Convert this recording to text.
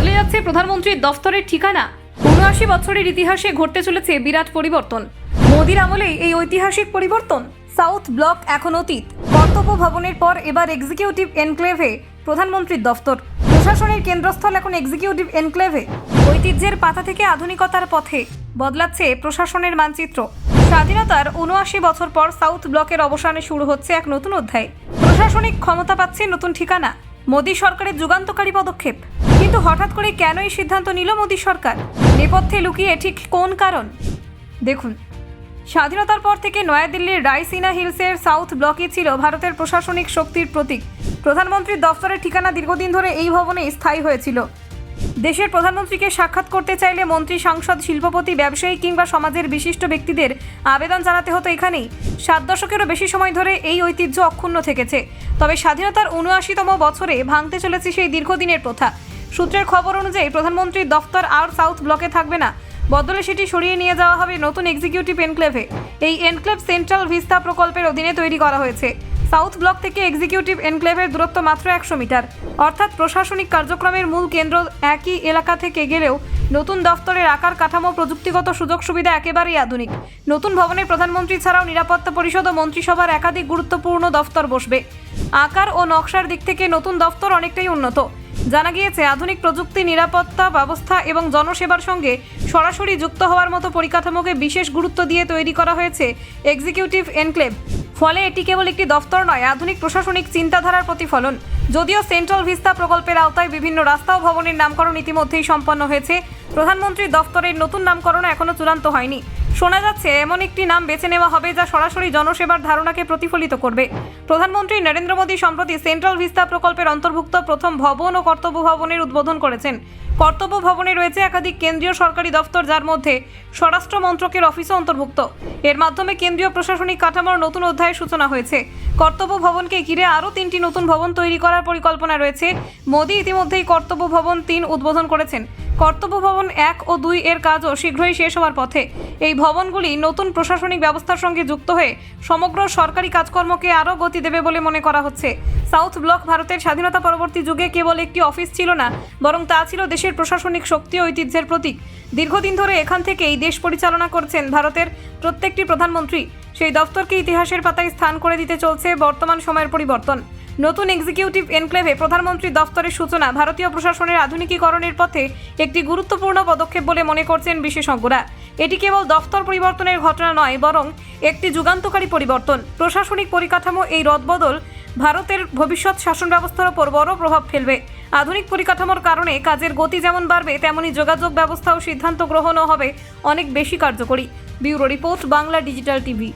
বদলে যাচ্ছে প্রধানমন্ত্রীর দফতরের ঠিকানা। উনআশি বছরের ইতিহাসে ঘটতে চলেছে বিরাট পরিবর্তন। মোদির আমলেই এই ঐতিহাসিক পরিবর্তন, সাউথ ব্লক এখন অতীত। কর্তব্য ভবনের পর এবার এক্সিকিউটিভ এনক্লেভে প্রধানমন্ত্রীর দফতর। প্রশাসনের কেন্দ্রস্থল এখন এক্সিকিউটিভ এনক্লেভে ঐতিহ্যের পাতা থেকে আধুনিকতার পথে বদলাচ্ছে প্রশাসনের মানচিত্র। স্বাধীনতার উনআশি বছর পর সাউথ ব্লকের অবসানে শুরু হচ্ছে এক নতুন অধ্যায়। প্রশাসনিক ক্ষমতা পাচ্ছে নতুন ঠিকানা। মোদী সরকারের যুগান্তকারী পদক্ষেপ। কিন্তু হঠাৎ করে কেন এই সিদ্ধান্ত নিল মোদী সরকার? নেপথ্যে লুকিয়ে ঠিক কোন কারণ? দেখুন, স্বাধীনতার পর থেকে নয়াদিল্লির রাইসিনা হিলসের সাউথ ব্লকই ছিল ভারতের প্রশাসনিক শক্তির প্রতীক। প্রধানমন্ত্রীর দফতরের ঠিকানা দীর্ঘদিন ধরে এই ভবনে স্থায়ী হয়েছিল। দেশের প্রধানমন্ত্রীকে সাক্ষাৎ করতে চাইলে মন্ত্রী, সাংসদ, শিল্পপতি, ব্যবসায়ী কিংবা সমাজের বিশিষ্ট ব্যক্তিদের আবেদন জানাতে হতো এখানেই। সাত দশকেরও বেশি সময় ধরে এই ঐতিহ্য অক্ষুণ্ণ থেকেছে। তবে স্বাধীনতার উনআশিতম বছরে ভাঙতে চলেছে সেই দীর্ঘদিনের প্রথা। সূত্রের খবর অনুযায়ী প্রধানমন্ত্রীর দফতর আর সাউথ ব্লকে থাকবে না। বদলে সেটি সরিয়ে নিয়ে যাওয়া হবে নতুন এক্সিকিউটিভ এনক্লেভে। এই এনক্লেভ সেন্ট্রাল ভিস্তা প্রকল্পের অধীনে তৈরি করা হয়েছে। সাউথ ব্লক থেকে এক্সিকিউটিভ এনক্লেভের দূরত্ব মাত্র একশো মিটার। অর্থাৎ প্রশাসনিক কার্যক্রমের মূল কেন্দ্র একই এলাকা থেকে গেলেও নতুন দফতরের আকার, কাঠামো, প্রযুক্তিগত সুযোগ সুবিধা একেবারেই আধুনিক। নতুন ভবনে প্রধানমন্ত্রী ছাড়াও নিরাপত্তা পরিষদ ও মন্ত্রিসভার একাধিক গুরুত্বপূর্ণ দফতর বসবে। আকার ও নকশার দিক থেকে নতুন দফতর অনেকটাই উন্নত। জানা গিয়েছে, আধুনিক প্রযুক্তি, নিরাপত্তা ব্যবস্থা এবং জনসেবার সঙ্গে সরাসরি যুক্ত হওয়ার মতো পরিকাঠামোকে বিশেষ গুরুত্ব দিয়ে তৈরি করা হয়েছে এক্সিকিউটিভ এনক্লেভ। ফলে এটি কেবল একটি দফতর নয়, আধুনিক প্রশাসনিক চিন্তাধারার প্রতিফলন। যদিও সেন্ট্রাল ভিস্তা প্রকল্পের আওতায় বিভিন্ন রাস্তা ও ভবনের নামকরণ ইতিমধ্যেই সম্পন্ন হয়েছে, প্রধানমন্ত্রীর দফতরের নতুন নামকরণ এখনও চূড়ান্ত হয়নি। শোনা যাচ্ছে, এমন একটি নাম বেছে নেওয়া হবে যা সরাসরি জনসেবার ধারণাকে প্রতিফলিত করবে। প্রধানমন্ত্রী নরেন্দ্র মোদী সম্প্রতি সেন্ট্রাল ভিস্তা প্রকল্পের অন্তর্ভুক্ত প্রথম ভবন ও কর্তব্য ভবনের উদ্বোধন করেছেন। কর্তব্য ভবনে রয়েছে একাধিক কেন্দ্রীয় সরকারি দফতর, যার মধ্যে স্বরাষ্ট্র মন্ত্রকের অফিসও অন্তর্ভুক্ত। এর মাধ্যমে কেন্দ্রীয় প্রশাসনিক কাঠামোর নতুন অধ্যায়ের সূচনা হয়েছে। কর্তব্য ভবনকে ঘিরে আরও তিনটি নতুন ভবন তৈরি করার পরিকল্পনা রয়েছে। মোদী ইতিমধ্যেই কর্তব্য ভবন তিন উদ্বোধন করেছেন। কর্তব্য ভবন এক ও দুই এর কাজও শীঘ্রই শেষ হওয়ার পথে। এই ভবনগুলি নতুন প্রশাসনিক ব্যবস্থার সঙ্গে যুক্ত হয়ে সমগ্র সরকারি কাজকর্মকে আরও গতি দেবে বলে মনে করা হচ্ছে। সাউথ ব্লক ভারতের স্বাধীনতা পরবর্তী যুগে কেবল একটি অফিস ছিল না, বরং তা ছিল দেশের প্রশাসনিক শক্তি ও ঐতিহ্যের প্রতীক। দীর্ঘদিন ধরে এখান থেকেই দেশ পরিচালনা করছেন ভারতের প্রত্যেকটি প্রধানমন্ত্রী। সেই দফতরকে ইতিহাসের পাতায় স্থান করে দিতে চলছে বর্তমান সময়ের পরিবর্তন। নতুন এক্সিকিউটিভ এনক্লেভে প্রধানমন্ত্রী দফতরের সূচনা। ভারতীয় প্রশাসনের আধুনিকীকরণের পথে একটি গুরুত্বপূর্ণ পদক্ষেপ বলে মনে করছেন বিশেষজ্ঞরা। এটি কেবল দফতর পরিবর্তনের ঘটনা নয়, বরং একটি যুগান্তকারী পরিবর্তন। প্রশাসনিক পরিকাঠামো এই রদবদল ভারতের ভবিষ্যৎ শাসন ব্যবস্থার ওপর বড় প্রভাব ফেলবে। আধুনিক পরিকাঠামোর কারণে কাজের গতি যেমন বাড়বে, তেমনি যোগাযোগ ব্যবস্থা ও সিদ্ধান্ত গ্রহণও হবে অনেক বেশি কার্যকরী। Bureau report, Bangla digital TV.